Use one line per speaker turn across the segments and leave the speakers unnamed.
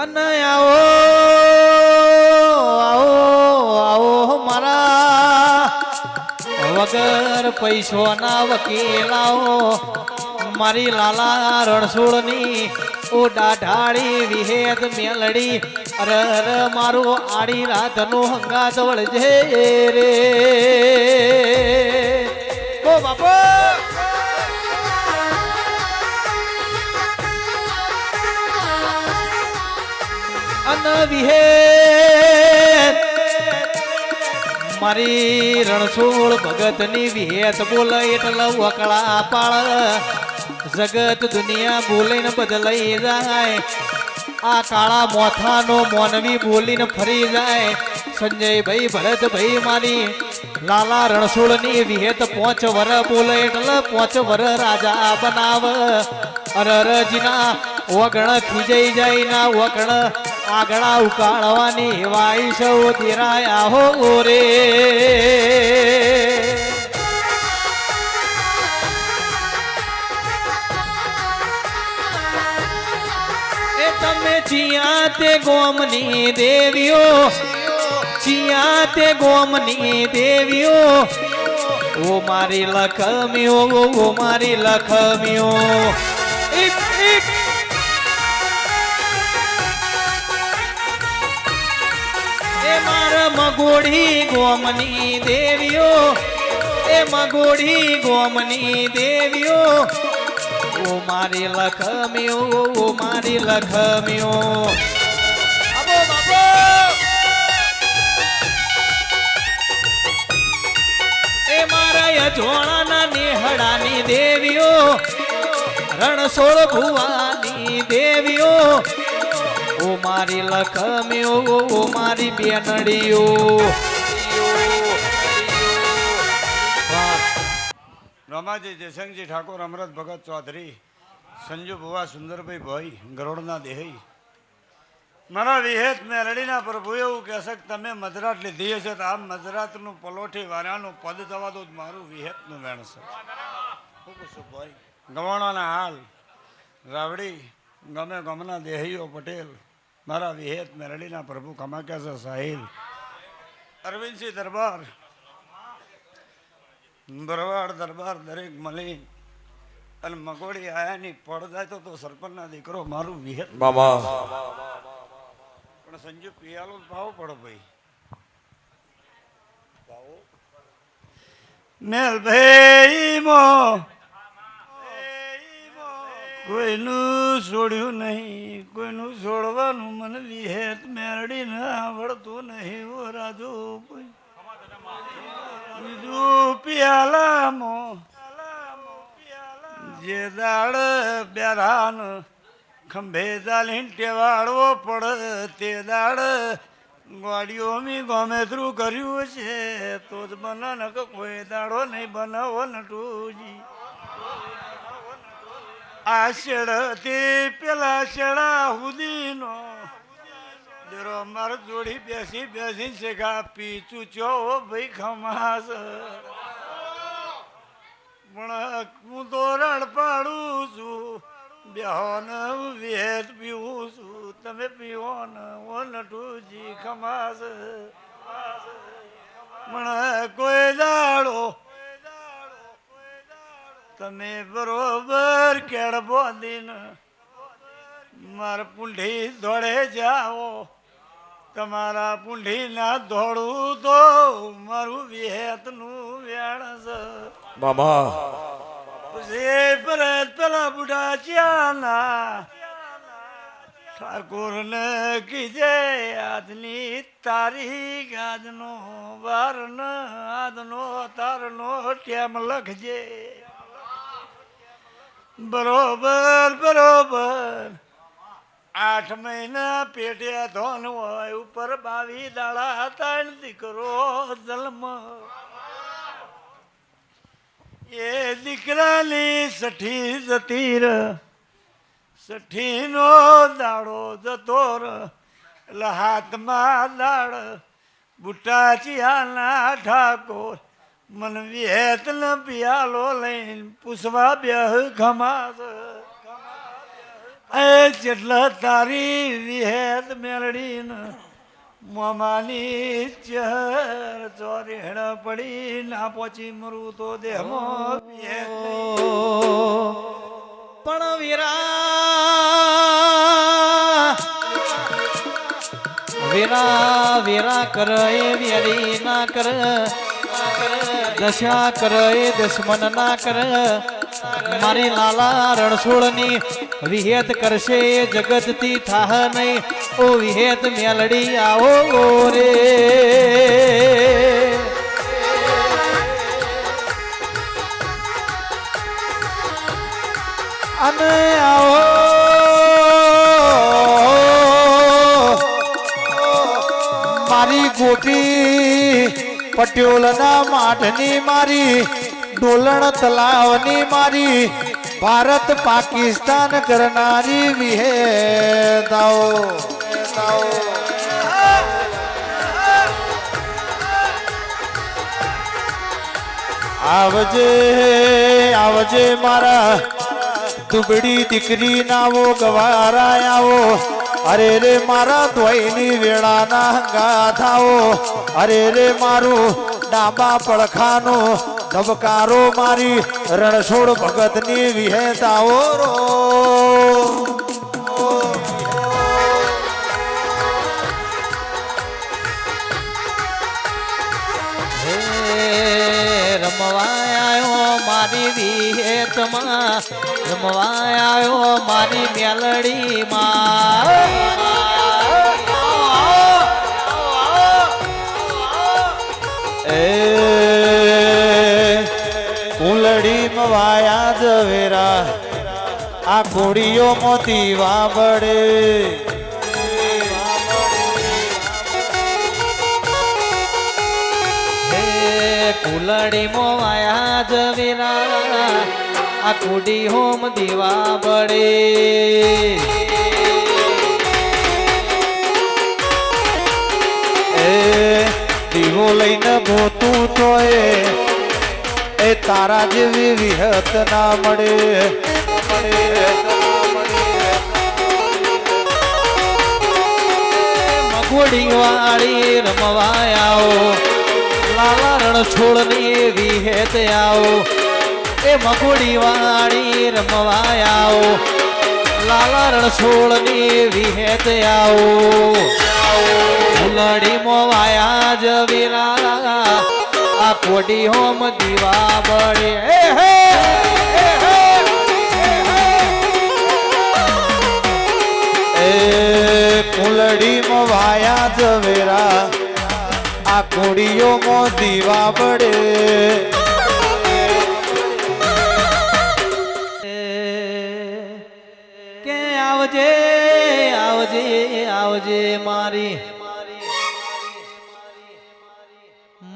અને આવો આવો આવો મારા વગર પૈસોના વકીલાઓ, મારી લાલા રણછોડની ઓ ડાઢાળી વિહેદ મેલડી, અર અર, મારું આડી રાતનો હંગાત વળજે રે. બાપા! વિહેત મારી રણછોડ ભગતની વિહેત બોલે એટલે વકળા પાળ. જગત દુનિયા બોલીને બદલાઈ જાય. આ કાળા મોથાનો મોનવી બોલીને ફરી જાય. સંજયભાઈ ભરતભાઈ મારી લાલા રણછોડની વિહેત પોચ વર બોલે એટલે પોચ વર રાજા બનાવ. અરરજીના વગણ ખીજાઈ જાય ના વગણ આગળા ઉકાળવાની વાઈ સૌ ધીરાયા હો રે. તમે ચિયા તે ગોમની દેવીઓ ચિયા તે ગોમની દેવીઓ. ઓ મારી લખમીઓ, ઓ મારી ઈક. મગોડી ગોમની દેવીઓ. એ મગોડી ગોમની દેવીઓ. ઓ મારી લખમ્યો ઓ મારી લખમ્યો જોણાના નિહળાની દેવીઓ. રણછોડ ભુવાની દેવીઓ. ઓ મારી લખમીઓ, ઓ મારી બેનડીઓ.
રમાજી જયસંગજી ઠાકોર, અમરત ભગત ચૌધરી, સંજુ ભુવા, સુંદરભાઈ ભાઈ, ગરોડના દેહી. મારા વિહેત મેરડીના પ્રભુ, એવું કહેશે કે તમે મજરાત લીધી હશે તો આ મજરાતનું પલોઠી વાર્યાનું પદ થવા તો મારું વિહેતનું વેણ છે. શું ભાઈ, ગવાણાના હાલ, રાવડી, ગમે ગમના દેહીઓ પટેલ મારા વિહેત મેલડીના પ્રભુ કહેશે સાહિલ અરવિંદસિંહ દરબાર ભરવાડ દરબાર દરેક મળી અને મગોડી આયાની પડ જાય તો તો સરપંચના દીકરો મારું વિહેત
મામા
પણ સંજુ પિયાલો ભાવ પડો ભાઈ. મેલ ભાઈ મો કોઈનું છોડ્યું નહીં, કોઈનું છોડવાનું મને વિહેત મેરડી ન આવડતું નહીં. ઓ રાજુ કોઈ, બીજું પિયાલામો, જે દાડ બેરાન ખંભે ચાલીને ટેવાડવો પડે, તે દાડ ગાડીઓ મી ગોમેતરું કર્યું છે. તો જ બને કોઈ દાડો નહીં બનાવો નટુજી. આ શેડથી પેલા શેડા હુદીનો. જરો માર જોડી બેસી બેસી શેખા પી ચૂચો ભાઈ ખમાસ. પણ હું તો રડ પાડું છું બેહો ને વેદ પીવું છું. તમે પીવો ને ઓ નટુજી ખમાસ. પણ કોઈ દાડો, તમે બરોબર કેળ દિન માર પૂંઢી દોડે જાઓ. તમારા પૂંઢી ના દોડું તો મારું વિહેતનું વેણ બાબા. પરત પેલા બુઢા ચ્યાના ઠાકોર ને કીજે આજની તારીખ આજનો વાર ન આજનો તારનો ટેમ લખજે? બરોબર બરોબર. આઠ મહિના પેટે ધોન હોય, ઉપર બાવી દાડા ત્રણ દીકરો જન્મ. એ દીકરાની સઠી જતી ર, સઠીનો દાડો જતો ર. એટલે હાથમાં દાડ બુટા ચિયાના ઠાકોર મન વિહેત ન પિયાલો લઈને પૂછવા બેહ ખમાસ એ જેટલા તારી વિહેત મેળડી ન મમાની ચહેર ચોરી હેડ પડી ના પહોંચી મરું તો દેહમાં
પણ વીરા વીરા વીરા કર, એ વેરી ના કર. દશા કરે, દુશ્મન ના કરે. મારી લાલા રણછોડની વિહેત કરશે, જગતથી થાહ નહીં. ઓ વિહેત મેલડી, આવો રે. અને આવો પટ્યોલના માઠની મારી, ડોલણ તલાવની મારી, ભારત પાકિસ્તાન કરનારી વિહેતાઓ આવજે આવજે મારા દુબળી દીકરી નાવો ગવારા આવો. અરે રે મારા ધોઈની વેળાના ગાથાઓ થાઓ અરે રે મારું ડાબા પડખાનો ધબકારો મારી રણછોડ ભગતની વિહેતાઓ રો. હે રમવા આવ્યો મારી વિહેતમાં. રમવા આવ્યો મારી મેલડીમાં. એ કુલડી મવાયા જવેરા આ કોડીઓ મોતી વાબડે કુલડી મોવાયા જવેરા આ કુડી હોમ દીવા બળે. એ દીવો લઈને ભોતું તોય, એ તારા જેવી વિહત ના મળે. મગોડી વાળી રમવાયાઓ લાલા રણ છોડની વિહેત આવો. એ મગોડી વાળી આવો. લાલા રણછોડની વિહેત આવો. ફૂલડી મોવાયા જવીરા આ કોડી હોમ દીવા બળે. હે કુલડી વાયા જવેરા આ કોડીઓ મો દીવા બળે.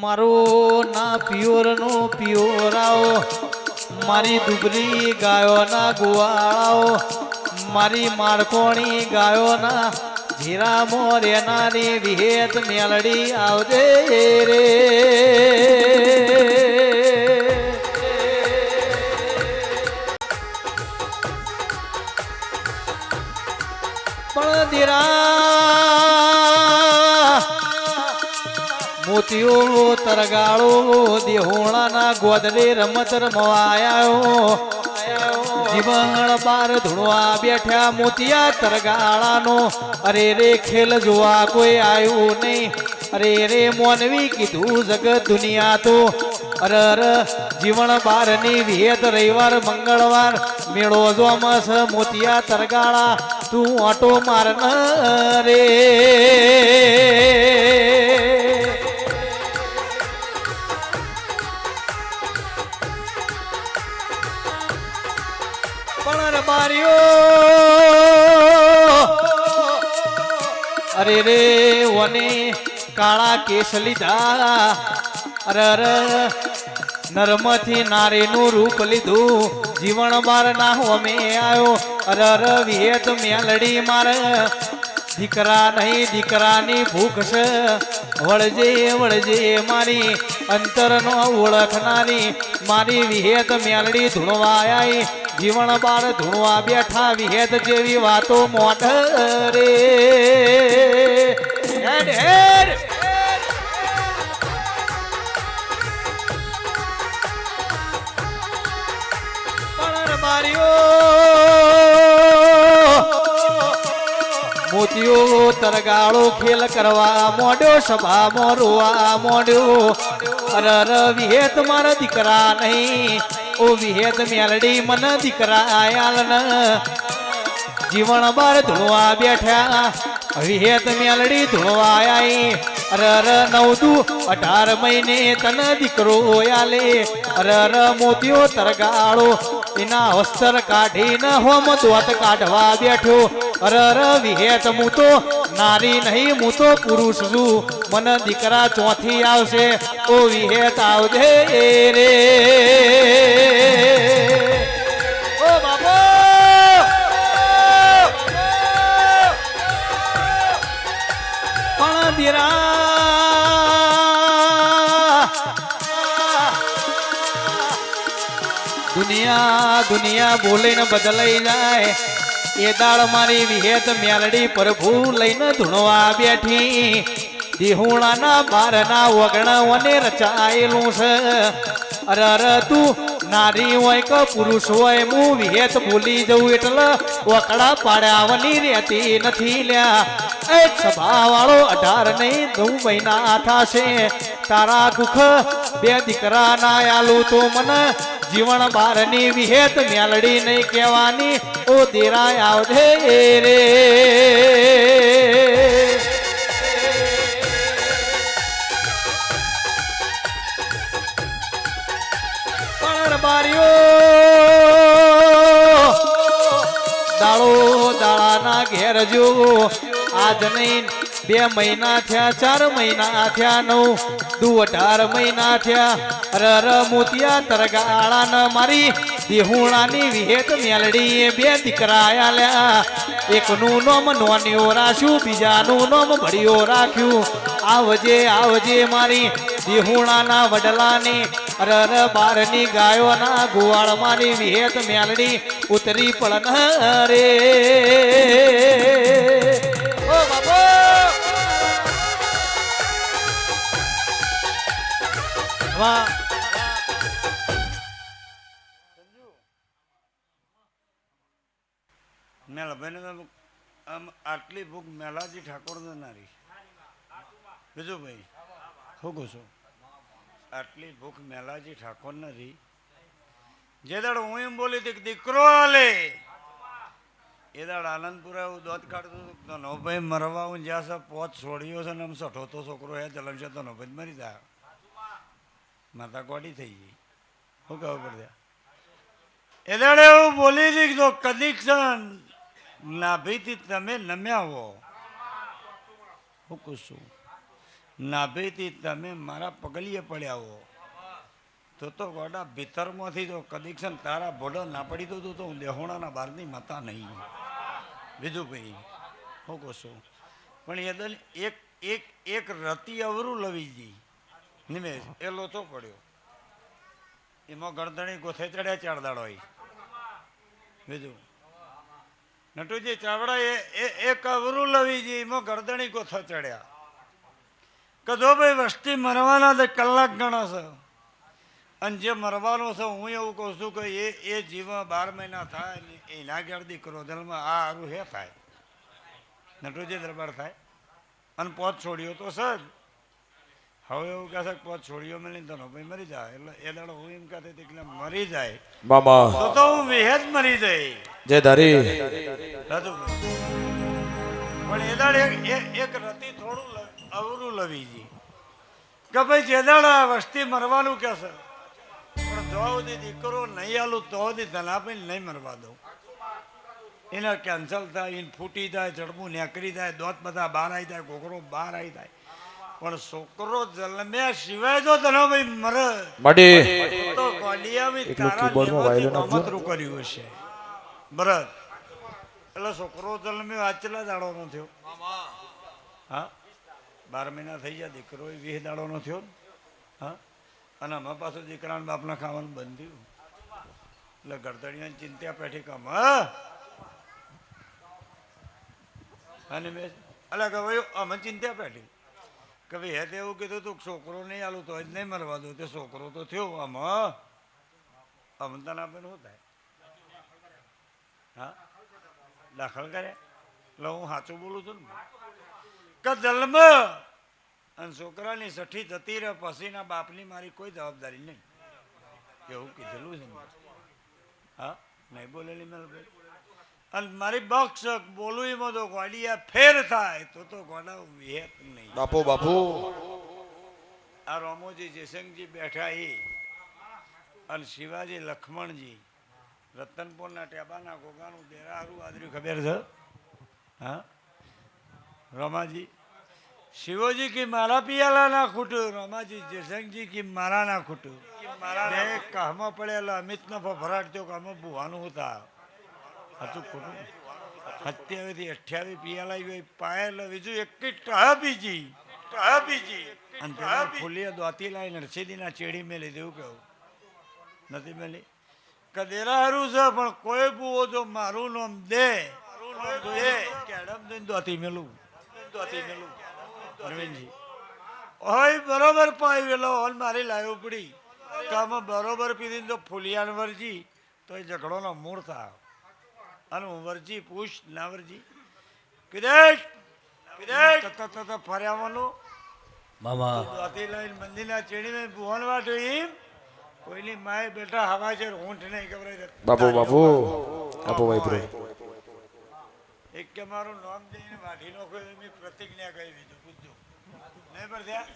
મારો ના પિયોરનો નો પિયોર મારી દુબરી ગાયો ના ગુવાળાઓ, મારી મારકોણી ગાયો ના જીરા મોરેનારી વિહેત મેલડી આવજે રે. પણ દીરા મોતીઓ તરગાળો દેહોણાના ગોદરે રમત રમવાયો જીવણ બાર ધૂણવા બેઠ્યા મોતિયા તરગાળાનો. અરે રે ખેલ જોવા કોઈ આવ્યું નહીં. અરે રે મોનવી કીધું જગત દુનિયા તો. અરર અર, જીવણ બારની વિહેત રવિવાર, મંગળવાર. મેળો જોમસ મોતિયા તરગાળા, તું ઓટો માર રે. અરે રે વને કાળા કેસ લીધા. અરે અરે, નરમથી નારીનું રૂપ લીધું. જીવન બાર ના હોમે આવ્યો અરે અરે વિહેત મેલડી મારે. દીકરા નહીં, દીકરાની ભૂખ છે. વળજે વળજે મારી અંતરનો ઓળખનારી. મારી વિહેત મેલડી ધૂણવા આવી જીવન બાર ધૂણવા બેઠા, વિહેદ જેવી વાતો મોઢ રે. મોતીઓ તરગાળો ખેલ કરવા મોડ્યો સભામાં રોવા મોડ્યો અરર વિહેત મારા દીકરા નહીં. ઓ વિહેત મેલડી મન દીકરા આયાલ ન જીવન બાર ધૂણવા બેઠ્યા વિહેત મેલડી ધૂણવા આઈ. અરર નવદુ અઢાર મહિને તન દીકરો આલે. રર મોતીઓ તરગાળો, એના હસ્તર કાઢી ન હોમ દોત કાઢવા બેઠો. અરર વિહેત હું તો નારી નહીં, હું તો પુરુષ છું. મન દીકરા ચોથી આવશે ઓ વિહેત આવજે રે. દુનિયા દુનિયા બોલીને બદલાઈ જાય. એ દાળ મારી વિહેત મેલડી પ્રભુ લઈને ધૂણવા બેઠી. દિહુણાના બારના વગણાઓને રચાયેલું છે. અરે અરે, તું નારી હોય કે પુરુષ હોય, હું વિહેત ભૂલી જઉં એટલે વકડા પાડ્યાવની રહેતી નથી લ્યા. એક સભા વાળો અઢાર નહીં દઉં મહિના થાશે. તારા દુઃખ બે દીકરા ના આલું તો મને જીવન બારની વિહેત મેલડી નહીં કહેવાની. ઓ આવજે રે. ઘેર જો. આજ નહીં બે મહિના થયા, ચાર મહિના થયા નવ. દુ અઢાર મહિના થયા. રર મોતિયા ન મારી. દેહુણાની વિહેત મેલડી બે દીકરા આલ્યા એકનું નોમ નોન્યો રાખ્યું, બીજાનું નોમ ભળ્યો રાખ્યું. આવજે આવજે મારી દેહુણાના વડલાની. અરર બારની ગાયોના ગુવાળ મારી વિહેત મેલડી ઉતરી પડન રે. વાહ.
મેલા ભાઈને તો આમ આટલી ભૂખ મેલાજી ઠાકોર દેનારી. બીજું ભાઈ શું કહું છું? આટલી ભૂખ મેલાજી ઠાકોર નથી જે દાડ હું એમ બોલી હતી કે દીકરો આલે. એ દાડ આનંદપુરા એવું દોધ કાઢતું હતો તો નવભાઈ મરવા હું જ્યાં છે, પોત છોડ્યો છે ને આમ સઠોતો છોકરો હે ચલમશે તો નવભાઈ મરી જાય માતા કોડી થઈ ગઈ. શું કહેવું પડે? એટલે હું બોલી દીધો કે જો કદીક નાભીથી તમે નમ્યા હો. હું કહું છું નાભીથી તમે મારા પગલીએ પડ્યા હો. તો તો ગોડા ભીતરમાંથી જો કદીક્ષણ તારા ભોડો ના પડી દઉં તો હું દેહોણાના બહારની માતા નહીં. બીજું ભાઈ હું કહું છું, પણ એ એક એક એક રતી અવરું લવીજી નિમેશ, એ લોચો પડ્યો. એમાં ગણતણી ગોથે ચડ્યા ચાર દાડો બીજું. નટુજી, ચાવડા એ એ- કવરું લવી લવીજી એમાં ગરદણી ગોથો ચડ્યા. કદો ભાઈ વસ્તી મરવાના તો કલાક ગણો છે. અને જે મરવાનો છે, હું એવું કહું છું કે એ એ જીવ બાર મહિના થાય ને એ ઘેર દીકરો કરો જલમાં આ હારું હે થાય. નટુજી દરબાર થાય. અને પોત છોડ્યો તો સર હવે એવું કહે છે કે પોત મળી તો ભાઈ મરી જાય. એટલે એ દાડો હું એમ કહેતી હતી કે મરી જાય.
મામા
તો તો હું વેહેજ મરી જાય
જય ધરી.
પણ એ દાડે એક રતિ થોડું અવરું અવરું લવીજી કે ભાઈ જે દાડે વસ્તી મરવાનું કે છે પણ જો સુધી દીકરો નહીં આલું તો સુધી ધનાભાઈ નહીં મરવા દઉં. એને કેન્સલ થાય એને ફૂટી જાય જડબું નેકરી જાય દોત બધા બહાર આવી જાય ઘોઘરો બહાર આવી જાય. પણ છોકરો જન્મ્યા સિવાય જો ધનાભાઈ મરે.
મડી
તો કોલિયા
એકલું
તારા લેવાથી કર્યું હશે. મરત એટલે છોકરો જન્મ્યો આચલા દાડો નો થયો. હા? બાર મહિના થઈ ગયા દીકરો વીસ દાડો નો થયો. હા? અને અમે પાછું દીકરાને બાપના ખાવાનું બંધ થયું. એટલે ગરદડિયા ચિંતા પેઠી કામ હા? અને મેં એટલે કે ભાઈ અમે ચિંતા પેઠી. કે ભાઈ હે તે એવું કીધું તું છોકરો નહીં આલું તો જ નહીં મરવા દો તે છોકરો તો થયો આમ અમદાન અમંતન આપે શું થાય? હા? દાખલ કરે? એટલે હું સાચું બોલું છું ને? કે જન્મ! અને છોકરાની સઠી જતી રહે, પછીના બાપની મારી કોઈ જવાબદારી નહીં. એવું કીધેલું છે. હા? નહીં બોલેલી મેં અને મારી બક્ષ બોલું એમાં તો ગોડિયા ફેર થાય તો તો ગોડા વિહેત નહીં.
બાપુ બાપુ.
આ રોમોજી જયસંગજી બેઠા એ અને શિવાજી લક્ષ્મણજી રતનપુરના ટેબાના ગોગાનું દેરારું આદર્યું. ખબર છે? હા? રમાજી શિવજી કી મારા પિયાલા ના ખૂટું રોમાજી જયસંગજી કી મારા ના ખૂટું. મારા કહમાં પડેલા અમિત નો ભરાટ થયો કહમાં બુવાનું હતા. હતું ખોટું સત્યાવીસ અઠ્યાવીસ પિયાલા હોય પાયલ બીજું એક ટહ બીજી. ટહ બીજી. અને પેલા ફૂલીએ દોતી લાવી નરસિંહજીના ચેડી મેલી દેવું કેવું નથી મેલી? કદેરા હારું છે પણ કોઈ બુઓ જો મારું નામ દે તો એ કેડમ દઈને દોતી મેલું. દોતી મેલું. અરવિંદજી. ઓય બરોબર પાઈ વેલો હોલ મારી લાયો પડી કે આમાં બરોબર પીધી તો ફૂલિયાન વરજી તો એ ઝઘડોનો મૂળ થાય અને ઉંમરજી વરજી. પૂછ નાવરજી કિરેશ કિદેશ કિદેશ તત તત ફર્યાવાનું
મામા.
દોતી લઈને મંદિરના ચેડીને ભુવન વાટો એમ. કોઈની માય બેટા હવા છે ઊંઠ નહીં ખબર
બાપુ બાપુ. બાપુ ભાઈ પ્રે.
એક કે મારું નામ દઈને વાઢી નાખો એવી પ્રતિજ્ઞા કરી દીધું. પૂછજો. નહીં પર ત્યાં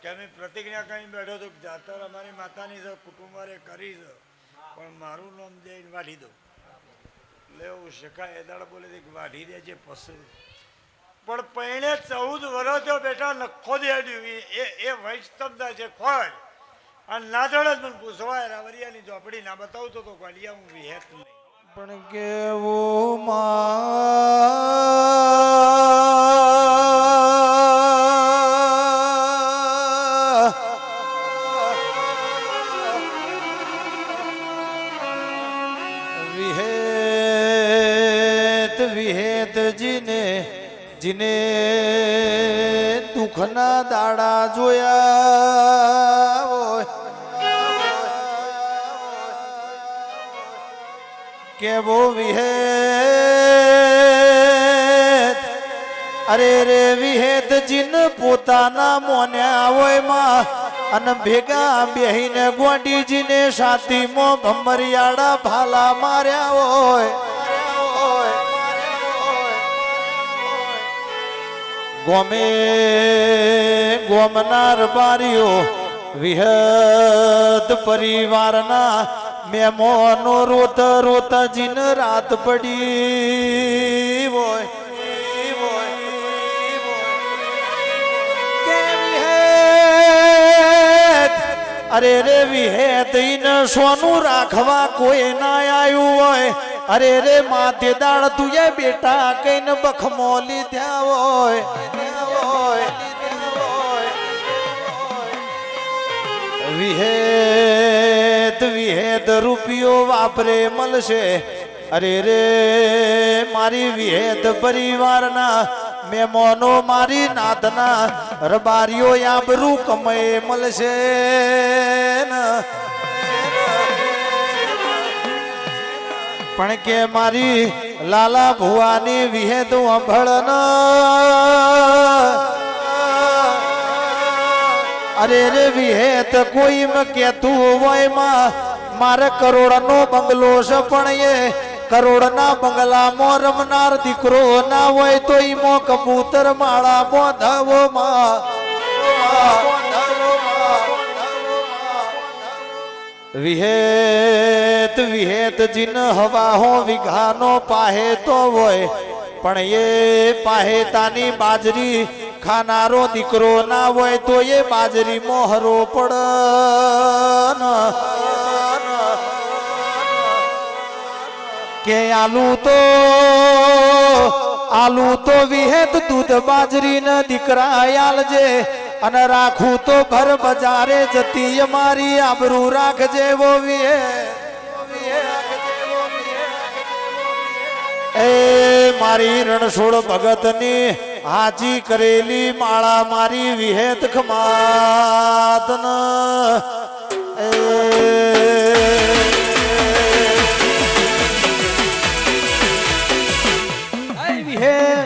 કે અમે પ્રતિજ્ઞા કઈ બેઠો તો જાતર અમારી માતાની છે કુટુંબારે કરી છે. પણ મારું નામ દઈને વાઢી દઉં. એવું શકાય એદાળ બોલે છે વાઢી દેજે પછી પણ પૈણે ચૌદ વર્ષ થયો બેટા નખો દેડ્યું. એ એ વૈષ્ણવતા છે ખોજ અને નાદળ જ મને પૂછવાય રાવરિયાની ઝોપડી ના બતાવતો તો ગળિયા હું વિહેત નહીં.
પણ કેવું વિહેત હોય અને ભેગા બેહીને ગોંડીજીને સાતીમાં ભમરિયાળા ભાલા માર્યા હોય. ગોમે, ગોમનાર બારીઓ વિહત પરિવારના મેમોનો રોત રોત જીન રાત પડી. અરે રે વિહેત ઈન સોનું રાખવા કોઈ ના આવ્યું હોય. અરે રે માથે દાળ તુએ બેટા કઈને બખમો લીધ્યા હોય. વિહેત વિહેત રૂપિયો વાપરે મળશે. અરે રે મારી વિહેત પરિવારના મહેમાનો મારી નાતના રબારીઓ આબરૂ કમય મળશે ને. પણ કે મારી લાલા ભુવાની વિહેત અંભળન અરે રે વિહેત કોઈ મ કેતું હોયમાં, મારે કરોડનો બંગલો છે પણ એ કરોડના બંગલામાં રમનાર દીકરો ના હોય તો ઈમો કબૂતર માળામાં ધવો માં. વિહેત વિહેત જીન હવા હો વિઘાનો પાહે તો હોય. પણ એ પાહેતાની બાજરી ખાનારો દીકરો ના હોય તો એ બાજરી મોહરો પડ કે આલુ તો આલુ તો વિહેત દૂધ બાજરી ન દીકરા આલજે, અને રાખું તો ઘર બજારે જતી મારી આબરૂ રાખજે વો વિહે એ મારી રણછોડ ભગતની હાજી કરેલી માળા મારી વિહેત ખમાતન. એ Guerreiro.